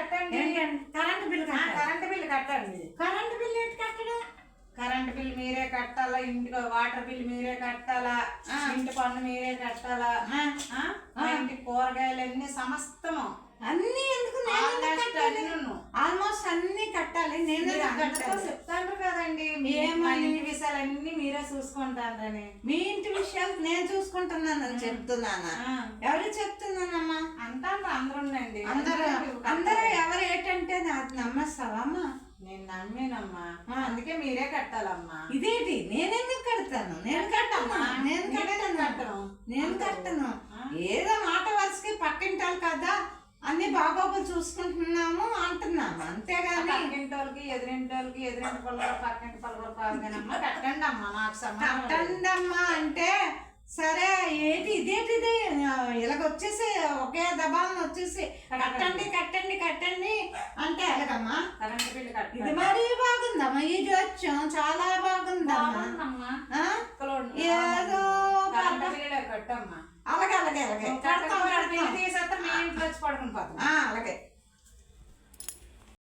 కట్టండి. Current bill current bill కట్టండి. Current bill ఏంటి కట్టడం? కరెంట్ బిల్ మీరే కట్టాలా? ఇంటి వాటర్ బిల్ మీరే కట్టాలా. ఇంటి పన్ను మీరే కట్టాలా? ఇంటి కూరగాయలు అన్ని సమస్తము అన్నీ ఎందుకు. ఆల్మోస్ట్ అన్ని కట్టాలి. నేను చెప్తాండ్రు కదండి. ఇంటి విషయాలన్నీ మీరే చూసుకుంటారని మీ ఇంటి విషయాలు నేను చూసుకుంటున్నానని చెప్తున్నానా. ఎవరు చెప్తున్నానమ్మా అంటారు అందరుండండి అందరూ ఏంటంటే నాకు నమ్మేస్తావమ్మా నేను నమ్మేనమ్మా. అందుకే మీరే కట్టాలమ్మా. ఇదేంటి? నేనెందుకు కడతాను? నేను కట్టమ్మా. నేను కట్టను. కట్టను. నేను కట్టను. ఏదో మాట వరుసకి పక్కింటారు కదా అన్ని బాగోగులు చూసుకుంటున్నాము అంటున్నాము. అంతేగాని పక్కింటి వాళ్ళకి ఎదురింటి వాళ్ళకి ఎదురింటి పొలం పక్కింటి పొలం కాదుగానమ్మా కట్టండి అమ్మా నాకు సమానం కట్టండమ్మా అంటే సరే ఏంటి ఇదేంటి ఇది ఇలాగొచ్చేసి ఒకే దబాలను వచ్చేసి కట్టండి. కట్టండి కట్టండి అంటే ఎలాగమ్మా కరెంట్ బిల్లు ఇది మరీ బాగుందమ్మా ఈ జోత్యం చాలా బాగుందమ్మా. ఏదో అలాగే అలాగే అలాగే. అలాగే.